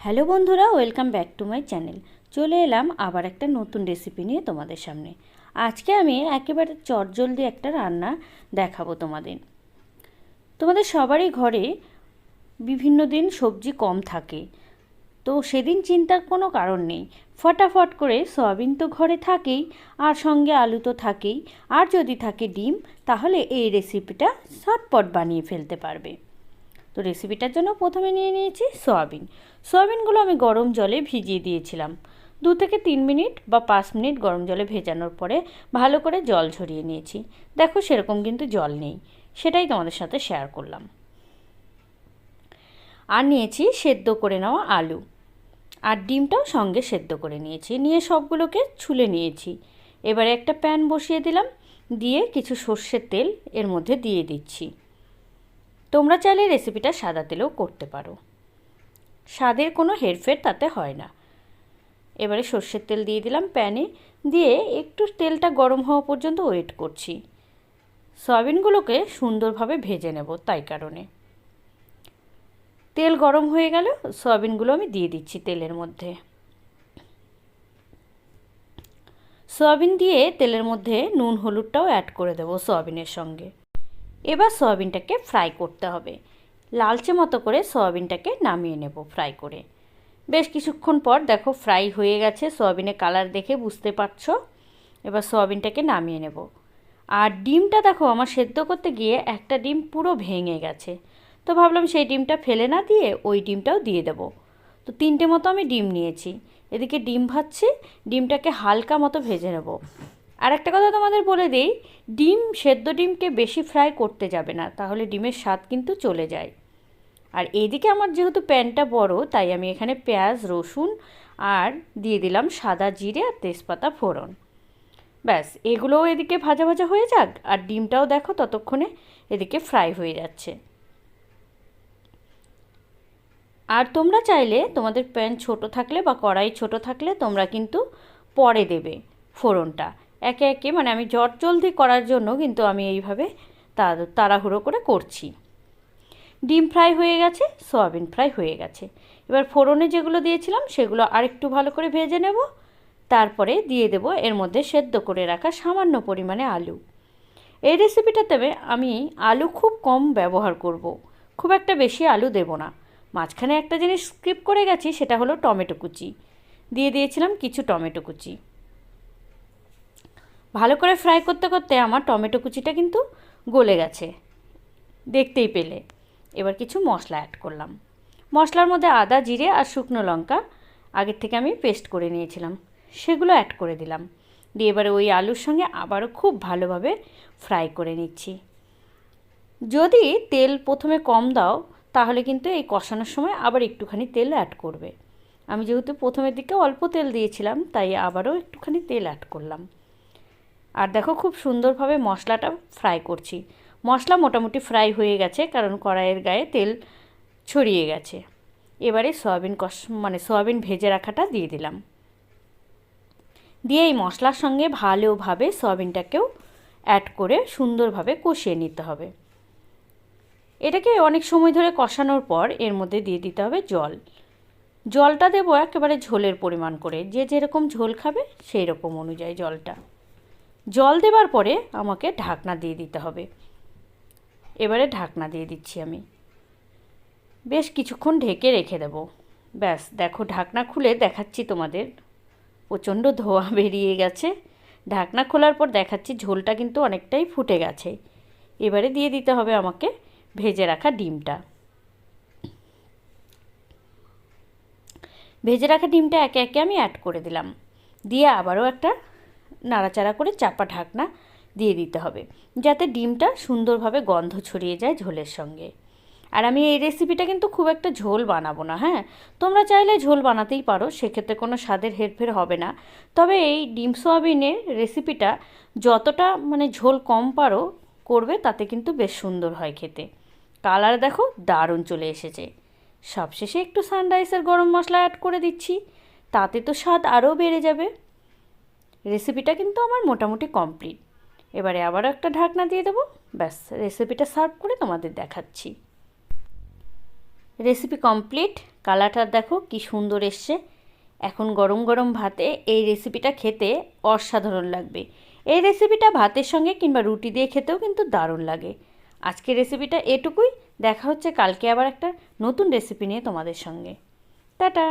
Hello বন্ধুরা, welcome back to my channel. চলে এলাম আবার একটা নতুন রেসিপি নিয়ে তোমাদের সামনে। আজকে আমি একেবারে চটজলদি একটা রান্না দেখাবো তোমাদের। তোমাদের সবারই ঘরে বিভিন্ন দিন সবজি কম থাকে। তো সেদিন চিন্তার কোনো কারণ নেই। ফটাফট করে সয়াবিন তো ঘরে থাকেই, আর সঙ্গে আলু তো থাকেই। আর যদি থাকে ডিম, তাহলে এই রেসিপিটা ঝটপট বানিয়ে ফেলতে পারবে। তো রেসিপিটার জন্য প্রথমে নিয়ে নিয়েছি সয়াবিন। সয়াবিনগুলো আমি গরম জলে ভিজিয়ে দিয়েছিলাম। দু থেকে তিন মিনিট বা পাঁচ মিনিট গরম জলে ভেজানোর পরে ভালো করে জল ঝরিয়ে নিয়েছি। দেখো সেরকম কিন্তু জল নেই। সেটাই তোমাদের সাথে শেয়ার করলাম। আর নিয়েছি সেদ্ধ করে নেওয়া আলু। আর ডিমটাও সঙ্গে সেদ্ধ করে নিয়েছি। নিয়ে সবগুলোকে ছুলে নিয়েছি। এবারে একটা প্যান বসিয়ে দিলাম। দিয়ে কিছু সর্ষের তেল এর মধ্যে দিয়ে দিচ্ছি। তোমরা চাইলে রেসিপিটা সাদা তেলেও করতে পারো। স্বাদের কোনো হেরফের তাতে হয় না। এবারে সর্ষের তেল দিয়ে দিলাম প্যানে, দিয়ে একটু তেলটা গরম হওয়া পর্যন্ত ওয়েট করছি। সয়াবিনগুলোকে সুন্দরভাবে ভেজে নেব তাই কারণে। তেল গরম হয়ে গেল, সয়াবিনগুলো আমি দিয়ে দিচ্ছি তেলের মধ্যে। সয়াবিন দিয়ে তেলের মধ্যে নুন, হলুদটাও অ্যাড করে দেবো সয়াবিনের সঙ্গে। এবার সয়াবিনটাকে ফ্রাই করতে হবে। লালচে মতো করে সয়াবিনটাকে নামিয়ে নেব ফ্রাই করে। বেশ কিছুক্ষণ পর দেখো ফ্রাই হয়ে গেছে সয়াবিনের কালার দেখে বুঝতে পারছ? এবার সয়াবিনটাকে নামিয়ে নেব। আর ডিমটা দেখো, আমার সেদ্ধ করতে গিয়ে একটা ডিম পুরো ভেঙে গেছে। তো ভাবলাম সেই ডিমটা ফেলে না দিয়ে ওই ডিমটাও দিয়ে দেব। তো তিনটে মতো আমি ডিম নিয়েছি। এদিকে ডিম ভাজছি, ডিমটাকে হালকা মতো ভেজে নেব। আর একটা কথা তোমাদের বলে দিই, ডিম, সেদ্ধ ডিমকে বেশি ফ্রাই করতে যাবে না, তাহলে ডিমের স্বাদ কিন্তু চলে যায়। আর এইদিকে আমার যেহেতু প্যানটা বড়, তাই আমি এখানে পেঁয়াজ, রসুন আর দিয়ে দিলাম সাদা জিরে আর তেজপাতা ফোড়ন। ব্যাস, এগুলোও এদিকে ভাজা ভাজা হয়ে যাক, আর ডিমটাও দেখো ততক্ষণে এদিকে ফ্রাই হয়ে যাচ্ছে। আর তোমরা চাইলে তোমাদের প্যান ছোট থাকলে বা কড়াই ছোট থাকলে তোমরা কিন্তু পরে দেবে ফোড়নটা। একে একে মানে আমি জলদি করার জন্য কিন্তু আমি এইভাবে তাড়াহুড়ো করে করছি। ডিম ফ্রাই হয়ে গেছে, সয়াবিন ফ্রাই হয়ে গেছে। এবার ফোড়নে যেগুলো দিয়েছিলাম, সেগুলো আরেকটু ভালো করে ভেজে নেব। তারপরে দিয়ে দেব এর মধ্যে সেদ্ধ করে রাখা সামান্য পরিমাণে আলু। এই রেসিপিটাতে আমি আলু খুব কম ব্যবহার করব। খুব একটা বেশি আলু দেব না। মাঝখানে একটা জিনিস স্কিপ করে গেছি, সেটা হলো টমেটো কুচি। দিয়ে দিয়েছিলাম কিছু টমেটো কুচি। ভালো করে ফ্রাই করতে করতে আমার টমেটো কুচিটা কিন্তু গলে গেছে। দেখতেই পেলে। এবার কিছু মশলা অ্যাড করলাম। মশলার মধ্যে আদা, জিরে আর শুকনো লঙ্কা আগের থেকে আমি পেস্ট করে নিয়েছিলাম। সেগুলো অ্যাড করে দিলাম। দিয়ে এবারে ওই আলুর সঙ্গে আবারও খুব ভালোভাবে ফ্রাই করে নিচ্ছি। যদি তেল প্রথমে কম দাও, তাহলে কিন্তু এই কষানোর সময় আবার একটুখানি তেল অ্যাড করবে। আমি যেহেতু প্রথমের দিকে অল্প তেল দিয়েছিলাম, তাই আবারও একটুখানি তেল অ্যাড করলাম। আর দেখো খুব সুন্দরভাবে মশলাটা ফ্রাই করছি। মশলা মোটামুটি ফ্রাই হয়ে গেছে, কারণ কড়াইয়ের গায়ে তেল ছড়িয়ে গেছে। এবারে সয়াবিন কষ মানে সয়াবিন ভেজে রাখাটা দিয়ে দিলাম। দিয়ে এই মশলার সঙ্গে ভালোভাবে সয়াবিনটাকেও অ্যাড করে সুন্দরভাবে কষিয়ে নিতে হবে। এটাকে অনেক সময় ধরে কষানোর পর এর মধ্যে দিয়ে দিতে হবে জল। জলটা দেবো একেবারে ঝোলের পরিমাণ করে। যে যেরকম ঝোল খাবে সেই রকম অনুযায়ী জলটা। জল দেবার পরে আমাকে ঢাকনা দিয়ে দিতে হবে। এবারে ঢাকনা দিয়ে দিচ্ছি আমি। বেশ কিছুক্ষণ ঢেকে রেখে দেব। ব্যাস, দেখো ঢাকনা খুলে দেখাচ্ছি তোমাদের। প্রচণ্ড ধোয়া বেরিয়ে গেছে। ঢাকনা খোলার পর দেখাচ্ছি ঝোলটা কিন্তু অনেকটাই ফুটে গেছে। এবারে দিয়ে দিতে হবে আমাকে ভেজে রাখা ডিমটা। ভেজে রাখা ডিমটা একে একে আমি অ্যাড করে দিলাম। দিয়ে আবারও একটা নাড়াচাড়া করে চাপা ঢাকনা দিয়ে দিতে হবে, যাতে ডিমটা সুন্দরভাবে গন্ধ ছড়িয়ে যায় ঝোলের সঙ্গে। আর আমি এই রেসিপিটা কিন্তু খুব একটা ঝোল বানাবো না হ্যাঁ? তোমরা চাইলে ঝোল বানাতেই পারো, সেক্ষেত্রে কোনো স্বাদের হেরফের হবে না। তবে এই ডিম সোয়াবিনের রেসিপিটা যতটা মানে ঝোল কম পারো করবে, তাতে কিন্তু বেশ সুন্দর হয় খেতে। কালার দেখো, দারুণ চলে এসেছে। সবশেষে একটু সানরাইসের গরম মশলা অ্যাড করে দিচ্ছি, তাতে তো স্বাদ আরও বেড়ে যাবে। রেসিপিটা কিন্তু আমার মোটামুটি কমপ্লিট এবারে আবারও একটা ঢাকনা দিয়ে দেবো। ব্যাস রেসিপিটা সার্ভ করে তোমাদের দেখাচ্ছি। রেসিপি কমপ্লিট কালারটা দেখো কি সুন্দর এসছে। এখন গরম গরম ভাতে এই রেসিপিটা খেতে অসাধারণ লাগবে। এই রেসিপিটা ভাতের সঙ্গে কিংবা রুটি দিয়ে খেতেও কিন্তু দারুণ লাগে। আজকের রেসিপিটা এটুকুই। দেখা হচ্ছে কালকে আবার একটা নতুন রেসিপি নিয়ে তোমাদের সঙ্গে। টাটা!